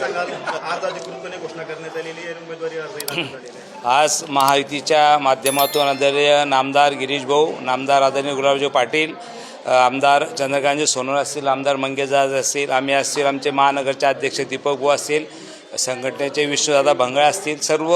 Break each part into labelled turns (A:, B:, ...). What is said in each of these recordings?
A: सांगाल आज अधिकृतपणे घोषणा करण्यात आलेली आहे उमेदवारी अर्जही दाखल आहे.
B: आज महायुतीच्या माध्यमातून आदरणीय नामदार गिरीश भाऊ नामदार आदरणीय गुलाबजी पाटील आमदार चंद्रकांतजी सोनवणे असतील आमदार मंगेजाज असतील आम्ही असतील आमचे महानगरचे अध्यक्ष दीपक भाऊ असतील संघटनेचे विष्णुदादा भंगळ असतील सर्व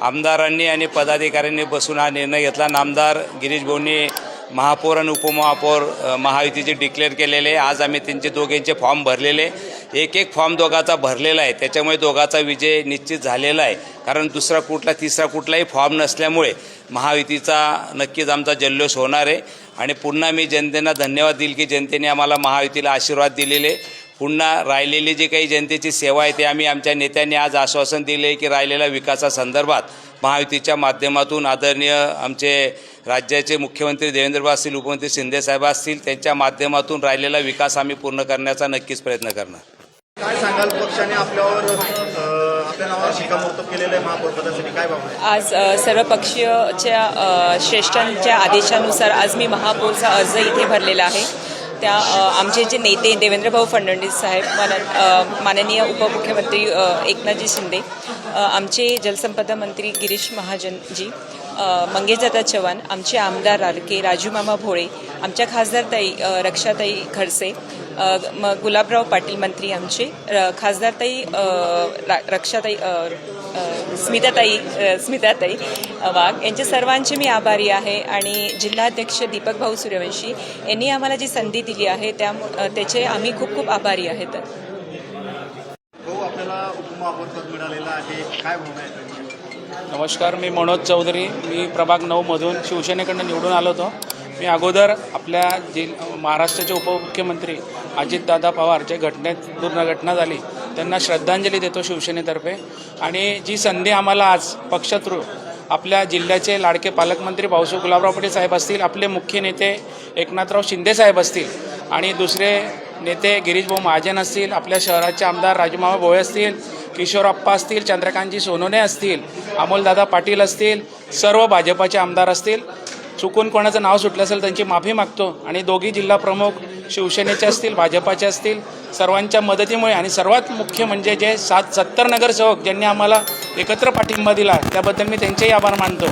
B: आमदारांनी आणि पदाधिकाऱ्यांनी बसून हा निर्णय घेतला. नामदार गिरीश भाऊंनी महापौर आणि उपमहापौर महायुतीचे डिक्लेअर केलेले आज आम्ही त्यांचे दोघांचे फॉर्म भरलेले एक एक फॉर्म दोघाचा भरलेला आहे. त्याच्यामुळे दोघाचा विजय निश्चित झालेला आहे. कारण दुसरा कुठला तिसरा कुठलाही फॉर्म नसल्यामुळे महायुतीचा नक्कीच आमचा जल्लोष होणार आहे. आणि पुन्हा मी जनतेला धन्यवाद देईल की जनतेने आम्हाला महायुतीला आशीर्वाद दिलेले पुन्हा राहिलेली जी काही जनतेची सेवा आहे ते आम्ही आमच्या नेत्यांनी आज आश्वासन दिले की राहिलेल्या विकासासंदर्भात महायुतीच्या माध्यमातून आदरणीय आमचे राज्याचे मुख्यमंत्री देवेंद्रबा असतील उपमंत्री शिंदेसाहेब असतील त्यांच्या माध्यमातून राहिलेला विकास आम्ही पूर्ण करण्याचा नक्कीच प्रयत्न करणार.
A: काय सांगाल पक्षाने आपल्यावर अ, आपल्या नावावर शिक्कामोर्तब केलेलं आहे महापौर पदासाठी काय भावना आहे?
C: आज सर्वपक्षीयच्या श्रेष्ठांच्या आदेशानुसार आज मी महापौरचा अर्ज इथे भरलेला आहे. त्या आमचे जे नेते देवेंद्रभाऊ फडणवीस साहेब मान माननीय उपमुख्यमंत्री एकनाथजी शिंदे आमचे जलसंपदा मंत्री गिरीश महाजनजी अ, मंगेशदादा चव्हाण आमचे आमदार रालके राजूमामा भोळे आमच्या खासदारताई रक्षाताई खडसे मग गुलाबराव पाटील मंत्री आमचे र- खासदारताई रा- रक्षाताई स्मिताताई स्मिताताई वाघ यांच्या सर्वांचे मी आभारी आहे आणि जिल्हाध्यक्ष दीपक भाऊ सूर्यवंशी यांनी आम्हाला जी संधी दिली आहे त्या त्याचे आम्ही खूप खूप आभारी आहेत?
D: नमस्कार मी मनोज चौधरी. मी प्रभाग नऊमधून शिवसेनेकडनं निवडून आलो होतो. मी अगोदर आपल्या जि महाराष्ट्राचे उपमुख्यमंत्री अजितदादा पवार जे घटनेत दुर्घटना झाली त्यांना श्रद्धांजली देतो शिवसेनेतर्फे. आणि जी संधी आम्हाला आज पक्षातृ आपल्या जिल्ह्याचे लाडके पालकमंत्री भाऊसाहेब गुलाबराव पटेल साहेब असतील आपले मुख्य नेते एकनाथराव शिंदे साहेब असतील आणि दुसरे नेते गिरीशभाऊ महाजन असतील आपल्या शहराचे आमदार राजूमामा भोळे असतील किशोरप्पा असतील चंद्रकांतजी सोनोने असतील अमोलदादा पाटील असतील सर्व भाजपाचे आमदार असतील चुकून कोणाचं नाव सुटलं असेल त्यांची माफी मागतो. आणि दोघी जिल्हा प्रमुख शिवसेनेचे असतील भाजपाचे असतील सर्वांच्या मदतीमुळे आणि सर्वात मुख्य म्हणजे जे सात सत्तर नगरसेवक ज्यांनी आम्हाला एकत्र पाठिंबा दिला त्याबद्दल मी त्यांचेही आभार मानतो.